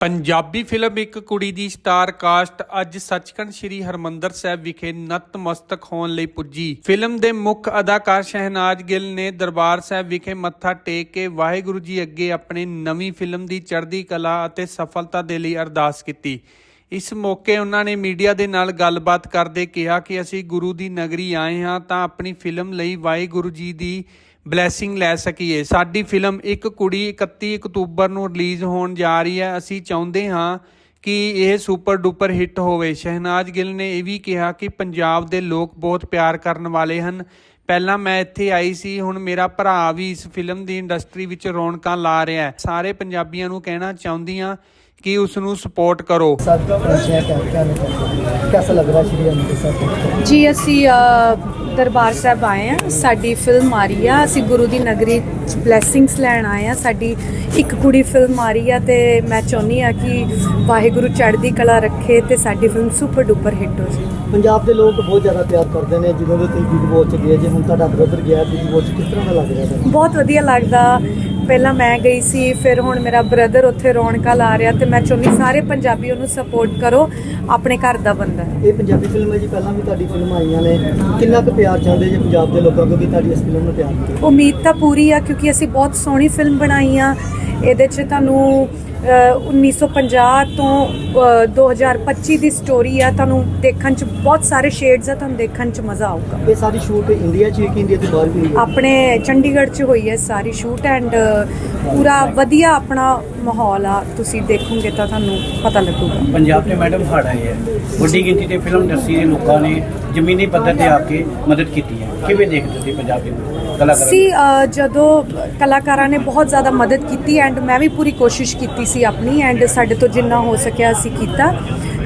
Punjabi film ਇੱਕ ਕੁੜੀ ਦੀ star cast ਅੱਜ ਸੱਚਖੰਡ ਸ੍ਰੀ ਹਰਮੰਦਰ ਸਾਹਿਬ ਵਿਖੇ ਨਤਮਸਤਕ ਹੋਣ ਲਈ ਪੁੱਜੀ। ਫਿਲਮ ਦੇ ਮੁੱਖ ਅਦਾਕਾਰ ਸ਼ਹਿਨਾਜ਼ ਗਿੱਲ ਨੇ ਦਰਬਾਰ ਸਾਹਿਬ ਵਿਖੇ ਮੱਥਾ ਟੇਕ ਕੇ ਵਾਹਿਗੁਰੂ ਜੀ ਅੱਗੇ ਆਪਣੀ ਨਵੀਂ ਫਿਲਮ ਦੀ ਚੜ੍ਹਦੀ ਕਲਾ ਅਤੇ ਸਫਲਤਾ ਦੇ ਲਈ ਅਰਦਾਸ ਕੀਤੀ। ਇਸ ਮੌਕੇ ਉਹਨਾਂ ਨੇ ਮੀਡੀਆ ਦੇ ਨਾਲ ਗੱਲਬਾਤ ਕਰਦੇ ਕਿਹਾ ਕਿ ਅਸੀਂ ਗੁਰੂ ਦੀ ਨਗਰੀ ਆਏ ਹਾਂ ਤਾਂ ਆਪਣੀ ਫਿਲਮ ਲਈ ਵਾਹਿਗੁਰੂ ਜੀ ਦੀ ਬਲੇਸਿੰਗ ਲੈ ਸਕੀਏ। ਸਾਡੀ ਫਿਲਮ ਇੱਕ ਕੁੜੀ 31 ਅਕਤੂਬਰ ਨੂੰ ਰਿਲੀਜ਼ ਹੋਣ ਜਾ ਰਹੀ ਹੈ। ਅਸੀਂ ਚਾਹੁੰਦੇ ਹਾਂ ਕਿ ਇਹ ਸੁਪਰ ਡੂਪਰ ਹਿੱਟ ਹੋਵੇ। ਸ਼ਹਿਨਾਜ਼ ਗਿੱਲ ਨੇ ਇਹ ਵੀ ਕਿਹਾ ਕਿ ਪੰਜਾਬ ਦੇ ਲੋਕ ਬਹੁਤ ਪਿਆਰ ਕਰਨ ਵਾਲੇ ਹਨ। ਪਹਿਲਾਂ ਮੈਂ ਇੱਥੇ ਆਈ ਸੀ, ਹੁਣ ਮੇਰਾ ਭਰਾ ਵੀ ਇਸ ਫਿਲਮ ਦੀ ਇੰਡਸਟਰੀ ਵਿੱਚ ਰੌਣਕਾਂ ਲਾ ਰਿਹਾ ਹੈ। ਸਾਰੇ ਪੰਜਾਬੀਆਂ ਨੂੰ ਕਹਿਣਾ ਚਾਹੁੰਦੀ ਹਾਂ ਕਿ ਉਸ ਨੂੰ ਸਪੋਰਟ ਕਰੋ। ਕਿਹਦਾ ਲੱਗ ਰਿਹਾ ਸ਼੍ਰੀ ਅੰਮ੍ਰਿਤਸਰ ਜੀ ਅਸੀਂ ਦਰਬਾਰ ਸਾਹਿਬ ਆਏ ਆ ਸਾਡੀ ਫਿਲਮ ਆ ਆ। ਅਸੀਂ ਗੁਰੂ ਦੀ ਨਗਰੀ ਬਲੇਸਿੰਗਸ ਲੈਣ ਆਏ ਆ ਸਾਡੀ ਇੱਕ ਕੁੜੀ ਫਿਲਮ ਆ ਆ ਤੇ ਮੈਂ ਚਾਹੁੰਦੀ ਆ ਕਿ ਵਾਹਿਗੁਰੂ ਚੜ੍ਹਦੀ ਕਲਾ ਰੱਖੇ ਤੇ ਸਾਡੀ ਫਿਲਮ ਸੁਪਰ ਡੂਪਰ ਹਿੱਟ ਹੋ ਜੇ ਪੰਜਾਬ ਦੇ ਲੋਕ ਬਹੁਤ ਜ਼ਿਆਦਾ ਪਿਆਰ ਕਰਦੇ ਨੇ। ਜਦੋਂ ਦੇ ਤੁਸੀਂ ਬਿਗ ਬੋਸ ਚ ਗਏ ਜੇ ਹੁਣ ਤੁਹਾਡਾ ਬ੍ਰਦਰ ਗਿਆ ਬਿਗ ਬੋਸ ਕਿਸ ਤਰ੍ਹਾਂ ਦਾ ਲੱਗ ਰਿਹਾ ਬਹੁਤ ਵਧੀਆ ਲੱਗਦਾ। ਪਹਿਲਾਂ ਮੈਂ ਗਈ ਸੀ ਫਿਰ ਹੁਣ ਮੇਰਾ ਬ੍ਰਦਰ ਉੱਥੇ ਰੌਣਕਾਂ ਲਾ ਰਿਹਾ ਤੇ ਮੈਂ ਚਾਹੁੰਦੀ ਸਾਰੇ ਪੰਜਾਬੀ ਉਹਨੂੰ ਸਪੋਰਟ ਕਰੋ ਆਪਣੇ ਘਰ ਦਾ ਬੰਦਾ ਹੈ। ਇਹ ਪੰਜਾਬੀ ਫਿਲਮ ਹੈ ਜੀ ਪਹਿਲਾਂ ਵੀ ਤੁਹਾਡੀ ਫਿਲਮ ਆਈਆਂ ਨੇ। ਕਿੰਨਾ ਕੁ ਪਿਆਰ ਚਾਹੁੰਦੇ ਜੇ ਪੰਜਾਬ ਦੇ ਲੋਕਾਂ ਕਿਉਂਕਿ ਤੁਹਾਡੀ ਇਸ ਫਿਲਮ ਨੂੰ ਪਿਆਰ ਉਮੀਦ ਤਾਂ ਪੂਰੀ ਆ ਕਿਉਂਕਿ ਅਸੀਂ ਬਹੁਤ ਸੋਹਣੀ ਫਿਲਮ ਬਣਾਈ ਆ। ਇਹਦੇ 'ਚ ਤੁਹਾਨੂੰ 1950 ਤੋਂ ਅ, 2025 ਦੀ ਸਟੋਰੀ ਆ। ਤੁਹਾਨੂੰ ਦੇਖਣ 'ਚ ਬਹੁਤ ਸਾਰੇ ਸ਼ੇਡਸ ਆ ਤੁਹਾਨੂੰ ਦੇਖਣ 'ਚ ਮਜ਼ਾ ਆਊਗਾ। ਇਹ ਸਾਰੀ ਸ਼ੂਟ ਇੰਡੀਆ 'ਚ ਹੀ ਕਿ ਇੰਡੀਆ ਤੋਂ ਬਾਹਰ ਵੀ ਹੋਈ ਆਪਣੇ ਚੰਡੀਗੜ੍ਹ 'ਚ ਹੋਈ ਹੈ ਸਾਰੀ ਸ਼ੂਟ ਐਂਡ ਪੂਰਾ ਵਧੀਆ ਆਪਣਾ ਮਾਹੌਲ ਆ ਤੁਸੀਂ ਦੇਖੋਗੇ ਤਾਂ ਤੁਹਾਨੂੰ ਪਤਾ ਲੱਗੂਗਾ। ਪੰਜਾਬ ਦੇ ਮੈਡਮ ਆਏ ਹੈ ਵੱਡੀ ਗਿਣਤੀ ਤੇ ਫਿਲਮ ਇੰਡਸਟਰੀ ਦੇ ਲੋਕਾਂ ਨੇ ਜ਼ਮੀਨੀ ਪੱਧਰ ਤੇ ਆ ਕੇ ਮਦਦ ਕੀਤੀ ਹੈ ਕਿਵੇਂ ਦੇਖਦੇ ਤੁਸੀਂ ਪੰਜਾਬ ਦੇ ਕਲਾਕਾਰਾਂ ਸੀ ਜਦੋਂ ਕਲਾਕਾਰਾਂ ਨੇ ਬਹੁਤ ਜ਼ਿਆਦਾ ਮਦਦ ਕੀਤੀ ਐਂਡ ਮੈਂ ਵੀ ਪੂਰੀ ਕੋਸ਼ਿਸ਼ ਕੀਤੀ ਸੀ ਆਪਣੀ ਐਂਡ ਸਾਡੇ ਤੋਂ ਜਿੰਨਾ ਹੋ ਸਕਿਆ ਅਸੀਂ ਕੀਤਾ।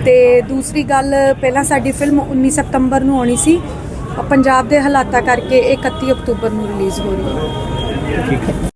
ਤੇ ਦੂਸਰੀ ਗੱਲ ਪਹਿਲਾਂ ਸਾਡੀ ਫਿਲਮ 19 ਸਤੰਬਰ ਨੂੰ ਆਉਣੀ ਸੀ। ਪੰਜਾਬ ਦੇ ਹਾਲਾਤਾਂ ਕਰਕੇ ਇਹ 31 ਅਕਤੂਬਰ ਨੂੰ ਰਿਲੀਜ਼ ਹੋ ਰਹੀ ਹੈ। ਠੀਕ ਹੈ।